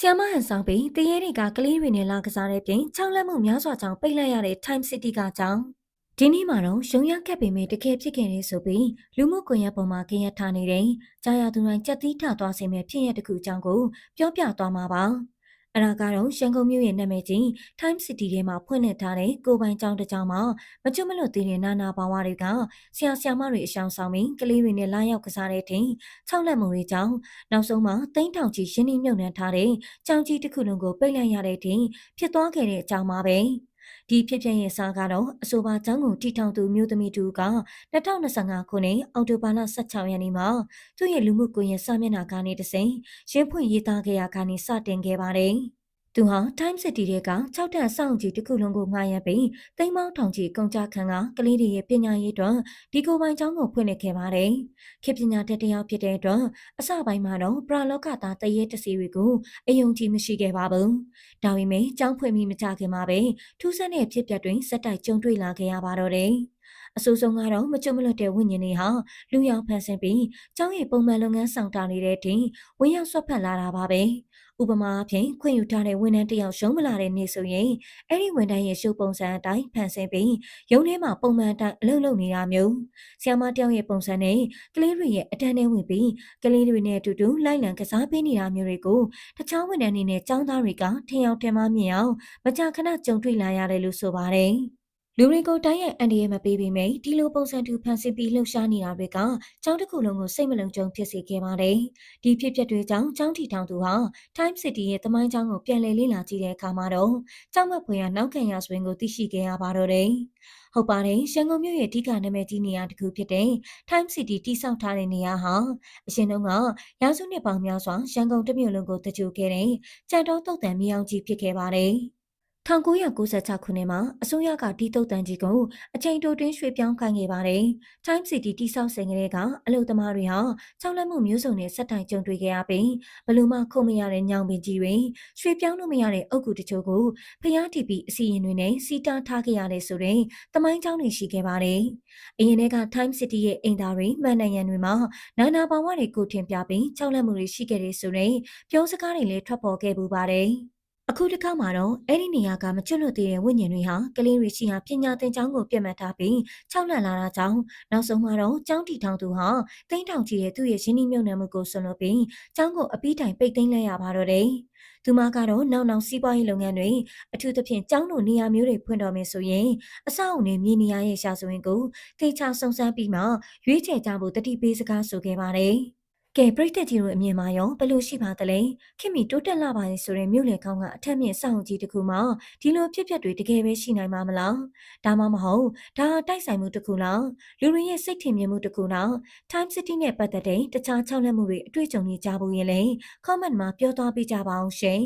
ဆီယမဟန်ဆောင်ပြီးတရေတွေကကလေးတွေနဲ့လာကစားတဲ့ပြင်ချောင်းလက်မှုများစွာကြောင့်ပိတ်လိုက်ရတဲ့ Time City ကကြောင်းဒီနေ့မှာတော့ရုံရခက်ပေမဲ့တကယ်ဖြစ်ခဲ့နေဆိုပြီးလူမှုကွန်ရက်ပေါ်မှာကင်ရထားနေတဲ့ကြာရသူတိုင်းကြက်သီးထသွားစေမဲ့ဖြစ်ရတဲ့ခုအကြောင်းကိုပြောပြသွားမှာပါ အဲ့ဒါကတော့ရန်ကုန်မြို့ရဲ့နာမည်ကြီး Time City ထဲမှာဖွင့်လှစ်ထားတဲ့ကိုပိုင်ကျောင်းတစ်ကျောင်းမှာမကျွတ်မလွတ်သေးတဲ့နာနာဘာဝတွေကဆရာဆရာမတွေအဆောင်ဆောင်ပြီးကလေးတွေနဲ့လာရောက်ကစားတဲ့တင်၆လက်မှုတွေကြောင့်နောက်ဆုံးမှာတိန်းထောင်ကြီးရှင်းနှီးမြုပ်နှံထားတဲ့ကျောင်းကြီးတစ်ခုလုံးကိုပိတ်လိုက်ရတဲ့တင်ဖြစ်သွားခဲ့တဲ့အကြောင်းပါပဲ ဒီဖြစ်ဖြစ်ရဲ့စားကတော့အဆိုပါကျောင်းကိုတီထောင်သူမျိုးသမီးတူက2025ခုနှစ်အောက်တိုဘာလ16ရက်နေ့မှာသူ့ရဲ့လူမှုကွန်ရက်စာမျက်နှာကနေတစိမ့်ရင်းဖွင့်ရေးသားခဲ့ရကနေစတင်ခဲ့ပါတယ်။ သူဟာ Time City တဲ့က6တန်းစောင့်ကြီးတစ်ခုလုံးကိုငှားရမ်းပြီးတိမ်မောင်းထောင်ကြီးကုန်ကြခံကကလေးတွေရဲ့ပညာရေးအတွက်ဒီကိုပိုင်ကျောင်းကိုဖွင့်လှစ်ခဲ့ပါတယ်။ခေပညာတတ်တရားဖြစ်တဲ့အတွက်အစပိုင်းမှာတော့ပရာလောကသားတရေတစီတွေကိုအယုံကြည်မရှိခဲ့ပါဘူး။ဒါပေမဲ့ကျောင်းဖွင့်ပြီးမကြခင်မှာပဲထူးဆန်းတဲ့ဖြစ်ပျက်တွေစက်တိုက်ကြုံတွေ့လာခဲ့ရပါတော့တယ်။ အဆိုးဆုံးကတော့မကျွတ်မလွတ်တဲ့ဝိညာဉ်တွေဟာလူရောက်ဖန်ဆင်းပြီးကျောင်းရဲ့ပုံမှန်လုပ်ငန်းဆောင်တာနေတဲ့တင်ဝင်ရောက်ဆွတ်ဖက်လာတာပါပဲဥပမာအဖြစ်ခွင့်ယူထားတဲ့ဝန်ထမ်းတယောက်ရှုံးမလာတဲ့နေ့ဆိုရင်အဲ့ဒီဝန်ထမ်းရဲ့ရှုပ်ပုံစံအတိုင်းဖန်ဆင်းပြီးရုံးထဲမှာပုံမှန်အတိုင်းအလုပ်လုပ်နေတာမျိုးဆ iam မတယောက်ရဲ့ပုံစံနဲ့ကလေးတွေရဲ့အတန်းထဲဝင်ပြီးကလေးတွေနဲ့အတူတူလိုက်လံကစားပေးနေတာမျိုးတွေကိုတခြားဝန်ထမ်းတွေနဲ့ចောင်းသားတွေကထင်ရောက်ထင်မှားမြင်အောင်မကြာခဏကြုံတွေ့လာရတယ်လို့ဆိုပါတယ် လူတွေကိုတိုင်းရဲ့အန်ဒီရဲ့မပေးပေမဲ့ဒီလိုပုံစံတူဖန်ဆင်းပြီးလှုပ်ရှားနေတာတွေကကျောင်းတစ်ခုလုံးကိုစိတ်မလုံခြုံဖြစ်စေခဲ့ပါတယ်။ဒီဖြစ်ပျက်တွေကြောင့်ကျောင်းထီထောင်သူဟာ Time City ရဲ့တမိုင်းကျောင်းကိုပြန်လည်လေ့လာကြည့်တဲ့အခါမှာတော့ကျောင်းမဖွယ်ရနောက်ခံရဆွင်ကိုသိရှိခဲ့ရပါတော့တယ်။ဟုတ်ပါတယ်ရန်ကုန်မြို့ရဲ့အဓိကနာမည်ကြီးနေရာတစ်ခုဖြစ်တဲ့ Time City တိစောက်ထားတဲ့နေရာဟာအရှင်တုန်းကရာစုနှစ်ပေါင်းများစွာရန်ကုန်တစ်မြို့လုံးကိုတကြိုခဲ့တဲ့ကြံတော်တုတ်တန်မြေအောင်ကြီးဖြစ်ခဲ့ပါတယ်။ 1996ခုနှစ်မှာအစိုးရကဒီတုတ်တန်ကြီးကိုအချိန်တိုတွင်းရွှေ့ပြောင်းခိုင်းခဲ့ပါတယ်။ Time City တိစောက်စဉ်ကလေးကအလုပ်သမားတွေဟာကြောက်လန့်မှုမျိုးစုံနဲ့ဆက်တိုင်ကြုံတွေ့ခဲ့ရပြီးဘလို့မှခုံမရတဲ့ညောင်ပင်ကြီးတွေရွှေ့ပြောင်းလို့မရတဲ့အုတ်ဂူတချို့ကိုဖျားတီပြီးအစီရင်တွေနဲ့စီတားထားခဲ့ရတယ်ဆိုတဲ့တမိုင်းကြောင်းတွေရှိခဲ့ပါတယ်။အရင်က Time City ရဲ့အိမ်သားတွေမှန်နိုင်ငံတွေမှာနာနာဘာဝတွေကိုထင်ပြပြီးကြောက်လန့်မှုတွေရှိခဲ့တဲ့ဆိုတဲ့ပြောစကားတွေလည်းထွက်ပေါ်ခဲ့ပူပါတယ်။ အခုတစ်ခါမှာတော့အဲ့ဒီနေရာကမကျွတ်လွတ်သေးတဲ့ဝိညာဉ်တွေဟာကလေးတွေရှိရာပညာသင်ကျောင်းကိုပြတ်မှတ်ထားပြီးခြောက်လန့်လာတာကြောင့်နောက်ဆုံးမှာတော့ကျောင်းတီထောင်သူဟာတိမ့်ထောင်ကြီးရဲ့သူ့ရဲ့ရင်းနှီးမြှုပ်နှံမှုကိုဆွလွတ်ပြီးကျောင်းကိုအပြီးတိုင်ပိတ်သိမ်းလိုက်ရပါတော့တယ်။သူမကတော့နောက်နောက်စီးပွားရေးလုပ်ငန်းတွေအထူးသဖြင့်ကျောင်းလိုနေရာမျိုးတွေဖွင့်တော်မယ်ဆိုရင်အဆောက်အုံတွေမြေနေရာရဲ့ရှာဆိုရင်ကိုတေချာစုံစမ်းပြီးမှရွေးချယ်ကြဖို့တတိပေးစကားဆိုခဲ့ပါတယ်။ ကဲပရိသတ်ကြီးတို့အမြင်မှာရောဘယ်လိုရှိပါသလဲခင်မီတိုးတက်လာပါလေဆိုတဲ့မြို့လေကောင်းကအထက်မြင့်စောင့်ကြီးတစ်ခုမှဒီလိုဖြစ်ပျက်တွေတကယ်ပဲရှိနိုင်မှာမလားဒါမှမဟုတ်ဒါတိုက်ဆိုင်မှုတစ်ခုလားလူတွေရဲ့စိတ်ထင်မြင်မှုတစ်ခုလား Time City နဲ့ပတ်သက်တဲ့တခြားချောက်လက်မှုတွေအတွေ့အကြုံတွေကြားဖို့ရင်လေ comment မှာပြောသွားပေးကြပါအောင်ရှင်